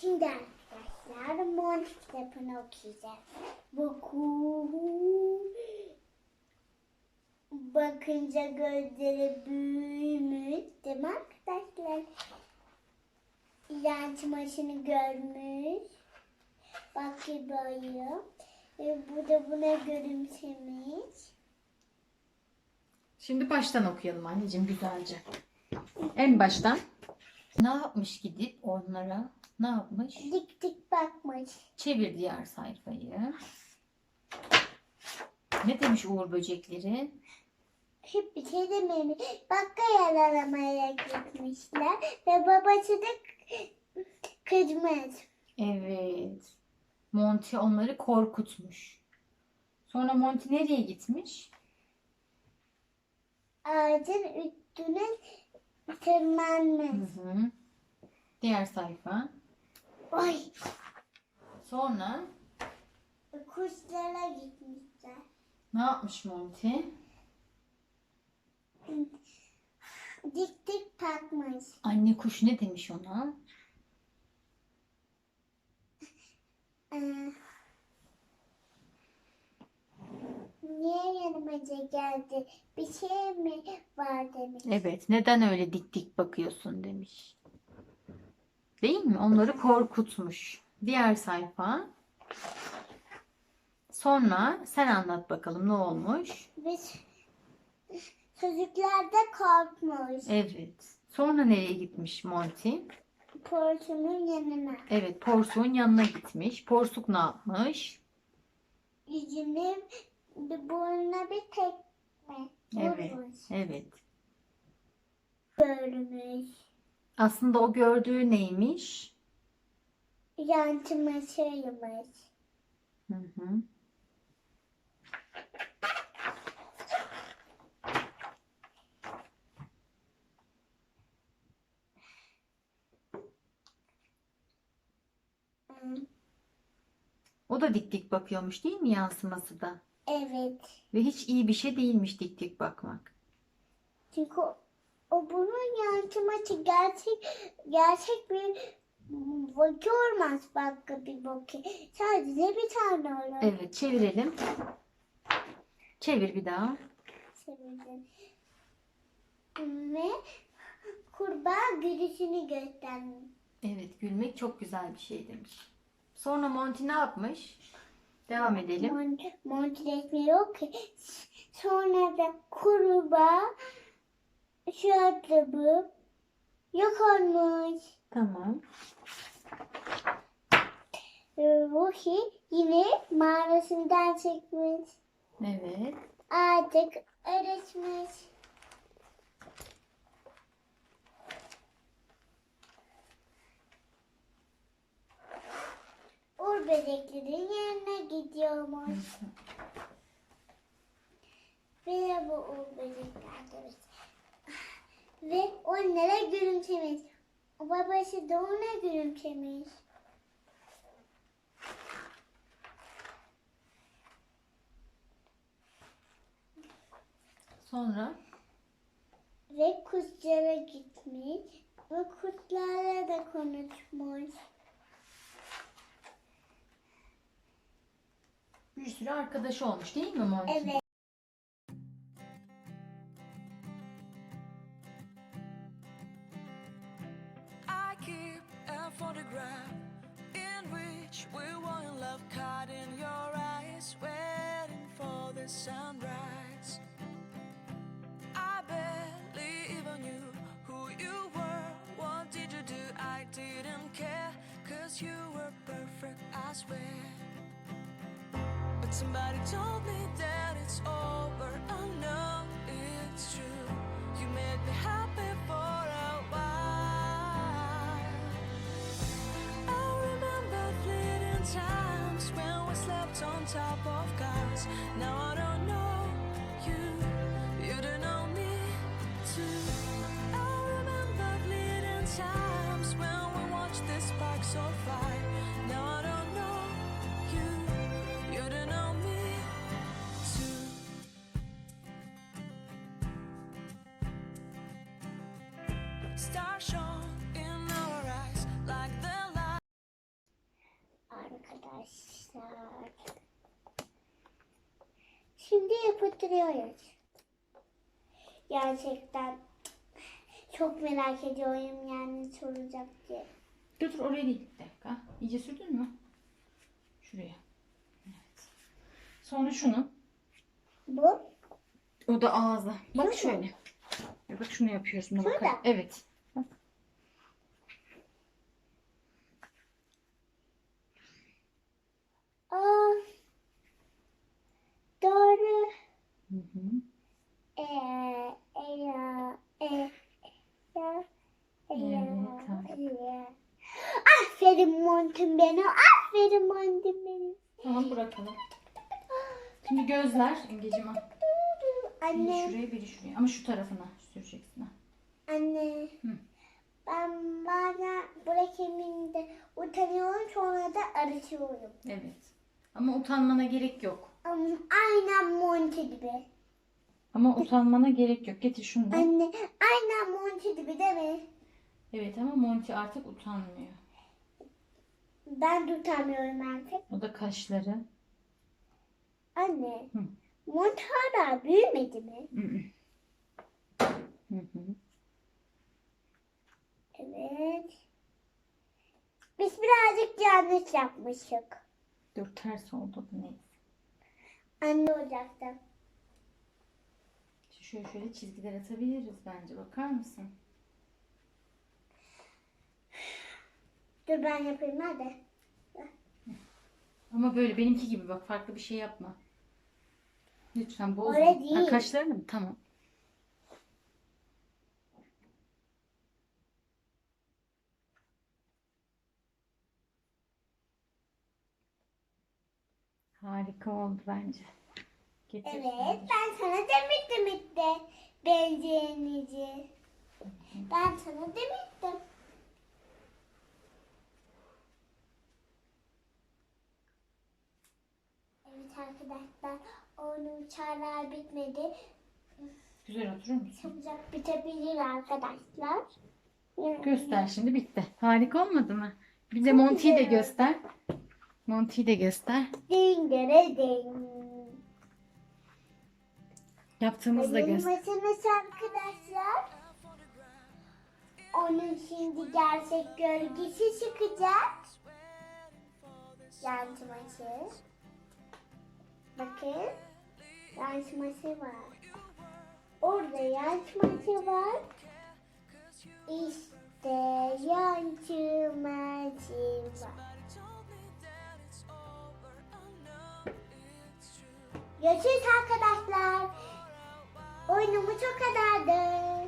Şimdi arkadaşlar Monty kitabını okuyacağız. Boku. Bakınca gözleri büyümüş. Değil mi arkadaşlar? İğrenç maşını görmüş. Bak gibi ayı. E, bu da buna gülümsemiş. Şimdi baştan okuyalım anneciğim güzelce. En baştan. Ne yapmış gidip onlara? Ne yapmış? Dik dik bakmış. Çevir diğer sayfayı. Ne demiş Uğur böcekleri? Hiçbir şey dememiş. Bakka yaralamaya gitmişler. Ve babası da kızmış. Evet. Monty onları korkutmuş. Sonra Monty nereye gitmiş? Ağacın üstüne tırmanmış. hı. Diğer sayfa. Oy. Sonra Kuşlara gitmişler. ne yapmış Monty? Dik dik bakmış. Anne kuş ne demiş ona? Yanımaca geldi? Bir şey mi var demiş. Evet, neden öyle dik dik bakıyorsun demiş. Değil mi? Onları korkutmuş. Diğer sayfa. Sonra sen anlat bakalım ne olmuş? Biz çocuklar da korkmuş. Evet. Sonra nereye gitmiş Monty? Porsunun yanına. Evet, Porsuk'un yanına gitmiş. Porsuk ne yapmış? Yüzüne bir burnuna bir tekme Evet. vurmuş. Evet. Görmüş. Aslında o gördüğü neymiş? Yansıma şeymiş. Hı hı. O da dik dik bakıyormuş değil mi yansıması da? Evet. Ve hiç iyi bir şey değilmiş dik dik bakmak. Çünkü o, o bunun yansıması gerçek gerçek bir boki olmaz başka bir boki. Sadece bir tane olur. Evet, çevirelim. Çevir bir daha. Sevindim. Ve kurbağa gülüşünü göstermiş. Evet, gülmek çok güzel bir şey demiş. Sonra Monty ne yapmış? Devam edelim. Mont, mont resmi yok ki. Sonra da kurbağa şu atlıbı yok olmuş. Tamam. Ruhi yine mağarasından çıkmış. Evet. Artık öğretmiş. Uğur böceklerin yanına gidiyormuş. Ve bu uğur böcekler demiş. Ve onlara gülümsemiş. Babası da ona gülümsemiş. Sonra Ve kuşlara gitmiş. Ve kuşlarla da konuşmuş. Bir sürü arkadaşı olmuş değil mi Monty? Evet. Somebody told me that it's over. I know it's true. You made me happy for a while. I remember fleeting times when we slept on top of cars. Now I arkadaşlar. Şimdi yapıştırıyoruz. Gerçekten çok merak ediyorum yani soracak diye. Dur dur oraya değil. Bir dakika. İyice sürdün mü? Şuraya. Evet. Sonra şunu. Bu O da ağza. Bak Şurada. şöyle. Ya Bak şunu yapıyoruz. Buna Şurada. bakalım. Evet. Aferin montum benim. Aferin montum benim. Tamam bırakalım. Şimdi gözler. İngecim al. Biri Anne, şuraya biri şuraya. Ama şu tarafına süreceksin. ha. anne. Hı. Ben bazen bırakayım de utanıyorum sonra da arıtıyorum. Evet. Ama utanmana gerek yok. Ama aynen montu gibi. Ama utanmana gerek yok. Getir şunu da. Anne, aynen montu gibi değil mi? Evet ama Monty artık utanmıyor. Ben de utanmıyorum artık. O da kaşları. Anne, Hı. mont hala büyümedi mi? Hı hı. Hı hı. Evet. Biz birazcık yanlış yapmıştık. Dur ters oldu. Neyse. Anne olacaktı. Şöyle şöyle çizgiler atabiliriz bence. Bakar mısın? Dur ben yapayım hadi. Ama böyle benimki gibi bak farklı bir şey yapma. Lütfen bozma. Öyle değil. Ha, kaşlarını mı? Tamam. Harika oldu bence. Getir. Evet ben sana demiştim işte benzeğinizi. Ben sana demiştim. Evet arkadaşlar onun çağrılar bitmedi. Güzel oturur musun? Çabucak bitebilir arkadaşlar. Göster şimdi bitti. Harika olmadı mı? Bir de Monty'yi de göster. Monty'yi de göster. Ding dere ding. Yaptığımızı da göster. masamız arkadaşlar. Onun şimdi gerçek gölgesi çıkacak. Yansıması. Bakın. Yansıması var. Orada yansıması var. İşte yansıması var. Görüşürüz arkadaşlar. Oyunumuz o kadardı.